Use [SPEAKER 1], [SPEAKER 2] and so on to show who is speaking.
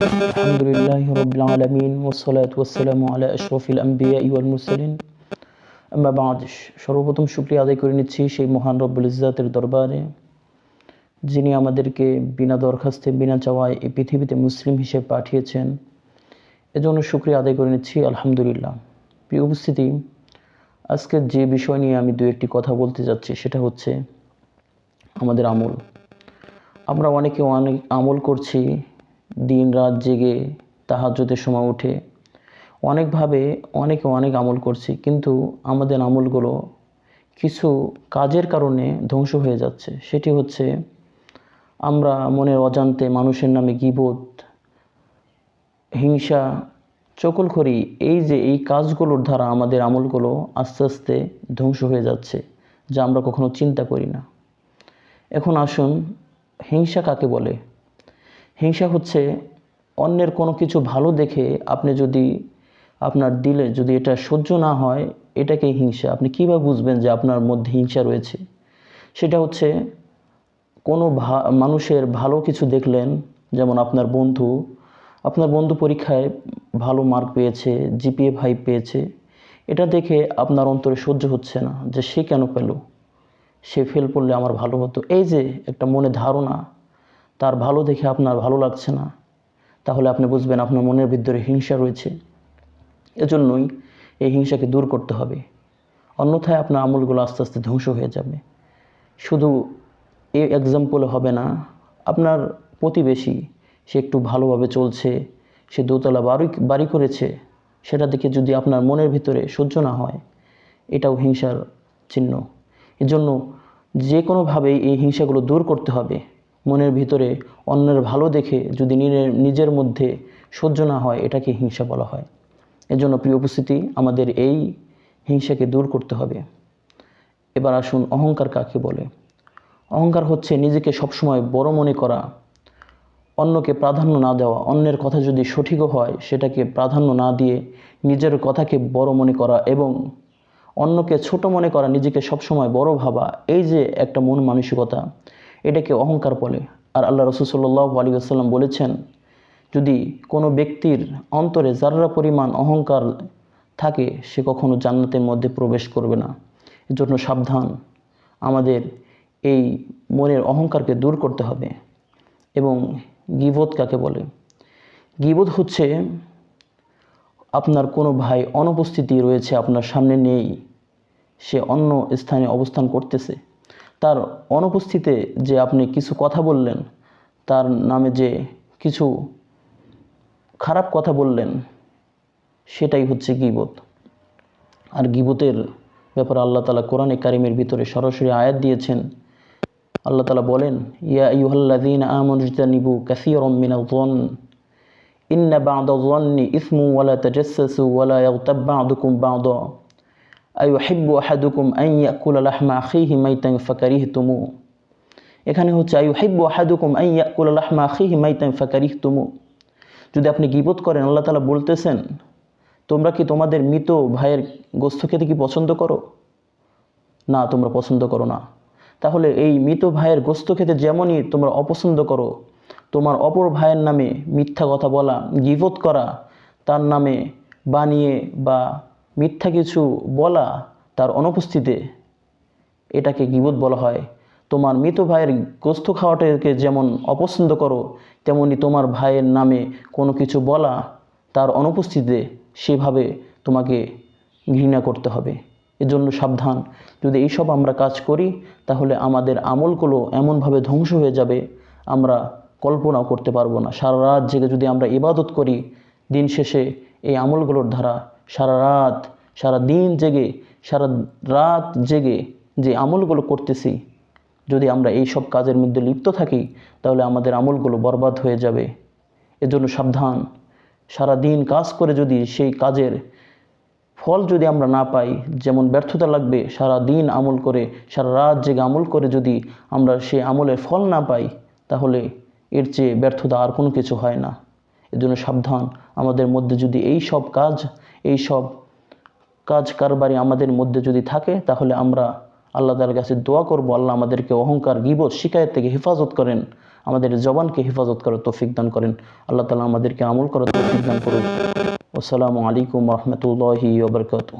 [SPEAKER 1] الحمد لله رب العالمين والصلاة والسلام على أشرف الأنبياء والمرسلين أما بعد সর্বপ্রথম শুক্রিয়া আদায় করে নিচ্ছি সেই মহান রব্বুল ইজ্জাতের দরবারে যিনি আমাদেরকে বিনা দরখাস্তে বিনা চাওয়ায় এই পৃথিবীতে মুসলিম হিসেবে পাঠিয়েছেন এজন্য শুক্রিয়া আদায় করে নিচ্ছি আলহামদুলিল্লাহ প্রিয় উপস্থিতি আজকের যে বিষয় নিয়ে আমি দু একটি কথা বলতে যাচ্ছি সেটা হচ্ছে আমাদের আমল আমরা অনেকে অনেক আমল করছি দিন রাত জেগে তাহাজ্জুদের সময় উঠে অনেকভাবে অনেকে অনেক আমল করছি, কিন্তু আমাদের আমলগুলো কিছু কাজের কারণে ধ্বংস হয়ে যাচ্ছে। সেটি হচ্ছে আমরা মনের অজান্তে মানুষের নামে গিবোধ হিংসা, চকলখড়ি, এই যে এই কাজগুলোর দ্বারা আমাদের আমলগুলো আস্তে আস্তে ধ্বংস হয়ে যাচ্ছে, যা আমরা কখনো চিন্তা করি না। এখন আসুন হিংসা কাকে বলে? হিংসা হচ্ছে অন্যের কোনো কিছু ভালো দেখে আপনি যদি আপনার দিলে যদি এটা সহ্য না হয়, এটাকে হিংসা। আপনি কীভাবে বুঝবেন যে আপনার মধ্যে হিংসা রয়েছে। সেটা হচ্ছে কোনো মানুষের ভালো কিছু দেখলেন, যেমন আপনার বন্ধু আপনার বন্ধু পরীক্ষায় ভালো মার্ক পেয়েছে জিপিএ ফাইভ পেয়েছে, এটা দেখে আপনার অন্তরে সহ্য হচ্ছে না যে সে কেন পেল? সে ফেল করলে আমার ভালো হতো। এই যে একটা মনে ধারণা তার ভালো দেখে আপনার ভালো লাগছে না, তাহলে আপনি বুঝবেন আপনার মনের ভিতরে হিংসা রয়েছে। এজন্যই এই হিংসাকে দূর করতে হবে। অন্যথায় আপনার আমলগুলো আস্তে আস্তে ধ্বংস হয়ে যাবে। শুধু এই এক্সাম্পলে হবে না, আপনার প্রতিবেশী, সে একটু ভালোভাবে চলছে, সে দোতলা বাড়ি বাড়ি করেছে, সেটা দেখে যদি আপনার মনের ভিতরে সহ্য না হয়, এটাও হিংসার চিহ্ন। এজন্য যে কোনোভাবেই এই হিংসাগুলো দূর করতে হবে। মনের ভিতরে অন্যের ভালো দেখে যদি নিজের মধ্যে সহ্য না হয়, এটাকে হিংসা বলা হয়। এজন্য প্রিয় উপস্থিতি, আমাদের এই হিংসাকে দূর করতে হবে। এবার আসুন অহংকার কাকে বলে? অহংকার হচ্ছে নিজেকে সবসময় বড় মনে করা, অন্যকে প্রাধান্য না দেওয়া। অন্যের কথা যদি সঠিকও হয়, সেটাকে প্রাধান্য না দিয়ে নিজের কথাকে বড় মনে করা এবং অন্যকে ছোট মনে করা, নিজেকে সবসময় বড় ভাবা, এই যে একটা মন মানসিকতা এটাকে অহংকার বলে। আর আল্লাহ রসুল সাল্লাহ আলী আসাল্লাম বলেছেন, যদি কোনো ব্যক্তির অন্তরে যারা পরিমাণ অহংকার থাকে, সে কখনো জান্নাতের মধ্যে প্রবেশ করবে না। এজন্য সাবধান। আমাদের এই মনের অহংকারকে দূর করতে হবে। এবং গিবোধ কাকে বলে? গিবোধ হচ্ছে আপনার কোনো ভাই অনুপস্থিতি রয়েছে আপনার সামনে নেই, সে অন্য স্থানে অবস্থান করতেছে। তার অনুপস্থিতিতে যে আপনি কিছু কথা বললেন, তার নামে যে কিছু খারাপ কথা বললেন, সেটাই হচ্ছে গিবোধ আর গিবতের ব্যাপারে আল্লাহ তালা কোরআনে কারিমের ভিতরে সরাসরি আয়াত দিয়েছেন। আল্লাহ তালা বলেন, ইয়া ইউহাল্লাদিন আমনিবু কাসির মিনাল জন ইন্না বাদ জন্নি ইসমু ওয়ালা তাজাসসু ওয়ালা ইয়াগতাব বা'দুকুম বা'দ। আইউহিব্বু আহাদুকুম আন ইয়াকুলা লাহমা আখিহি মাইতান ফাকারিহতুমু। এখানে হচ্ছে আইউহিব্বু আহাদুকুম আন ইয়াকুলা লাহমা আখিহি মাইতান ফাকারিহতুমু। যদি আপনি গিবত করেন, আল্লাহ তালা বলতেছেন, তোমরা কি তোমাদের মৃত ভাইয়ের গোস্ত খেতে কি পছন্দ করো? না, তোমরা পছন্দ করো না। তাহলে এই মৃত ভাইয়ের গোস্ত খেতে যেমনই তোমরা অপছন্দ করো, তোমার অপর ভাইয়ের নামে মিথ্যা কথা বলা, গিবত করা, তার নামে বানিয়ে বা মিথ্যা কিছু বলা তার অনুপস্থিতিতে এটাকে গিবত বলা হয়। তোমার মৃত ভাইয়ের গোস্ত খাওয়াটাকে যেমন অপছন্দ করো, তেমনি তোমার ভাইয়ের নামে কোনো কিছু বলা তার অনুপস্থিতিতে সেভাবে তোমাকে ঘৃণা করতে হবে। এজন্য সাবধান। যদি এইসব আমরা কাজ করি, তাহলে আমাদের আমলগুলো এমনভাবে ধ্বংস হয়ে যাবে, আমরা কল্পনাও করতে পারব না। সারা রাত জেগে যদি আমরা ইবাদত করি, দিন শেষে এই আমলগুলোর দ্বারা সারা রাত, সারা দিন জেগে, সারা রাত জেগে যে আমলগুলো করতেছি, যদি আমরা এই সব কাজের মধ্যে লিপ্ত থাকি, তাহলে আমাদের আমলগুলো বরবাদ হয়ে যাবে। এজন্য সাবধান। সারা দিন কাজ করে যদি সেই কাজের ফল যদি আমরা না পাই, যেমন ব্যর্থতা লাগবে, সারা দিন আমল করে, সারা রাত জেগে আমল করে যদি আমরা সেই আমলের ফল না পাই, তাহলে এর চেয়ে ব্যর্থতা আর কোনো কিছু হয় না। এজন্য সাবধান। আমাদের মধ্যে যদি এই সব কাজ, এই সব কাজ কারবারি আমাদের মধ্যে যদি থাকে, তাহলে আমরা আল্লাহ তালার কাছে দোয়া করব। আল্লাহ আমাদেরকে অহংকার, গিবত, শিকায়ত থেকে হেফাজত করেন। আমাদের জবানকে হেফাজত করার তৌফিক দান করেন। আল্লাহ তালা আমাদেরকে আমল করার তৌফিক দান করুন আসসালামু আলাইকুম রহমতুল্লাহি ওবরকাতু